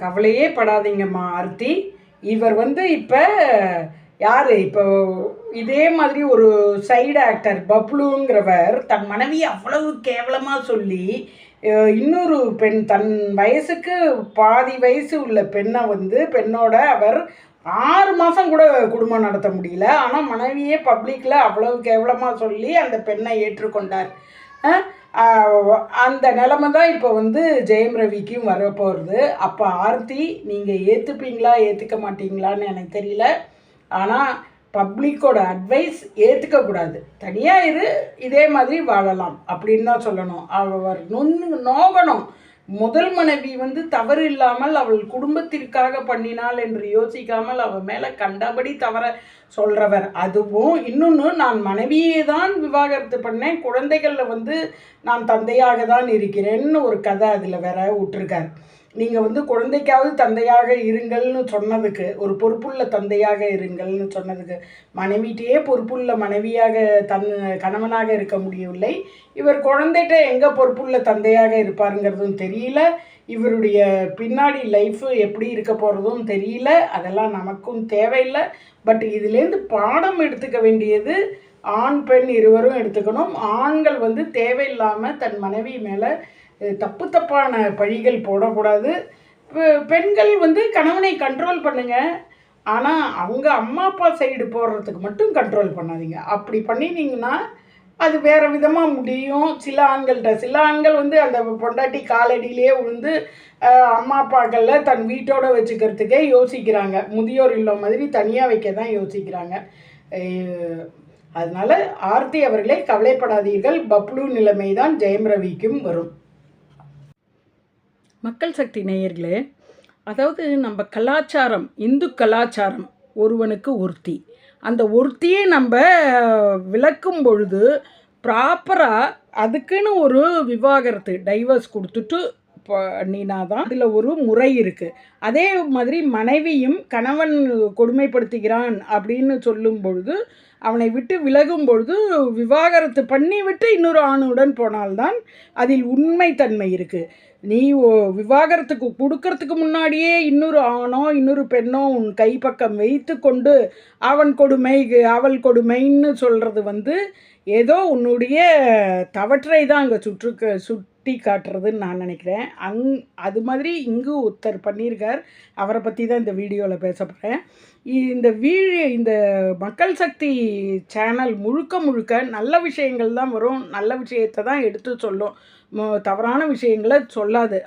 கவலையே படாதீங்கம்மா ஆர்த்தி. இவர் வந்து இப்போ யார்? இப்போ இதே மாதிரி ஒரு சைடு ஆக்டர் பப்ளுங்கிறவர் தன் மனைவி அவ்வளவு கேவலமாக சொல்லி இன்னொரு பெண் தன் வயசுக்கு பாதி வயசு உள்ள பெண்ணை வந்து பெண்ணோட அவர் ஆறு மாதம் கூட குடும்பம் நடத்த முடியல. ஆனால் மனைவியே பப்ளிக்கில் அவ்வளவு கேவலமாக சொல்லி அந்த பெண்ணை ஏற்றுக்கொண்டார். அந்த நிலமை தான் இப்போ வந்து ஜெயம் ரவிக்கும் வரப்போகிறது அப்போ ஆர்த்தி நீங்கள் ஏற்றுப்பீங்களா ஏற்றுக்க மாட்டீங்களான்னு எனக்கு தெரியல. ஆனால் பப்ளிக்கோட அட்வைஸ் ஏற்றுக்கக்கூடாது தனியாக இரு இதே மாதிரி வாழலாம் அப்படின்னு தான் சொல்லணும். அவர் நுண் நோகணும். முதல் மனைவி வந்து தவறு இல்லாமல் அவள் குடும்பத்திற்காக பண்ணினாள் என்று யோசிக்காமல் அவள் மேலே கண்டபடி தவற சொல்கிறவர் அதுவும் இன்னொன்று நான் மனைவியே தான் விவாகரத்து பண்ணேன். குழந்தைகளில் வந்து நான் தந்தையாக தான் இருக்கிறேன்னு ஒரு கதை அதில் வேற விட்டுருக்கார் நீங்கள் வந்து குழந்தைக்காவது தந்தையாக இருங்கள்னு சொன்னதுக்கு ஒரு பொறுப்புள்ள தந்தையாக இருங்கள்னு சொன்னதுக்கு மனைவிட்டையே பொறுப்புள்ள மனைவியாக தன் கணவனாக இருக்க முடியவில்லை. இவர் குழந்தைகிட்ட எங்கே பொறுப்புள்ள தந்தையாக இருப்பாருங்கிறதும் தெரியல. இவருடைய பின்னாடி லைஃப் எப்படி இருக்க போகிறதும் தெரியல. அதெல்லாம் நமக்கும் தேவையில்லை. பட் இதுலேருந்து பாடம் எடுத்துக்க வேண்டியது ஆண் பெண் இருவரும் எடுத்துக்கணும். ஆண்கள் வந்து தேவையில்லாமல் தன் மனைவி மேலே தப்பு தப்பான பழிகள் போடக்கூடாது. பெண்கள் வந்து கணவனை கண்ட்ரோல் பண்ணுங்க. ஆனால் அவங்க அம்மா அப்பா சைடு போடுறதுக்கு மட்டும் கண்ட்ரோல் பண்ணாதீங்க. அப்படி பண்ணினீங்கன்னா அது வேறு விதமாக முடியும். சில ஆண்கள்கிட்ட சில ஆண்கள் வந்து அந்த பொண்டாட்டி காலடியிலே விழுந்து அம்மா அப்பாக்களில் தன் வீட்டோட வச்சுக்கிறதுக்கே யோசிக்கிறாங்க. முதியோர் இல்லம் மாதிரி தனியாக வைக்க தான் யோசிக்கிறாங்க அதனால் ஆர்த்தி அவர்களே கவலைப்படாதீர்கள். பப்ளு நிலைமை தான் ஜெயம் ரவிக்கும் வரும். மக்கள் சக்தி நேயர்களே அதாவது நம்ம கலாச்சாரம் இந்து கலாச்சாரம் ஒருவனுக்கு ஒருத்தி. அந்த ஒருத்தியை நம்ம விளக்கும் பொழுது ப்ராப்பராக அதுக்குன்னு ஒரு விவாகரத்து டைவர்ஸ் கொடுத்துட்டு பண்ணினாதான் அதில் ஒரு முறை இருக்குது அதே மாதிரி மனைவியும் கணவன் கொடுமைப்படுத்துகிறான் அப்படின்னு சொல்லும் பொழுது அவனை விட்டு விலகும் பொழுது விவாகரத்து பண்ணி விட்டு இன்னொரு ஆணுடன் போனால்தான் அதில் உண்மைத்தன்மை இருக்குது நீ ஓ- விவாகரத்துக்கு கொடுக்கறதுக்கு முன்னாடியே இன்னொரு ஆணோ இன்னொரு பெண்ணோ உன் கைப்பக்கம் வைத்து கொண்டு அவன் கொடுமை அவள் கொடுமைன்னு சொல்கிறது வந்து ஏதோ உன்னுடைய தவற்றை தான் அங்கே சுற்று சுட்டி காட்டுறதுன்னு நான் நினைக்கிறேன். அங் அது மாதிரி இங்கு ஒருத்தர் பண்ணியிருக்கார். அவரை பற்றி தான் இந்த வீடியோவில் பேச போகிறேன் இந்த வீ இந்த மக்கள் சக்தி சேனல் முழுக்க முழுக்க நல்ல விஷயங்கள் தான் வரும். நல்ல விஷயத்தை தான் எடுத்து சொல்லும். தவறான விஷயங்களை சொல்லாது.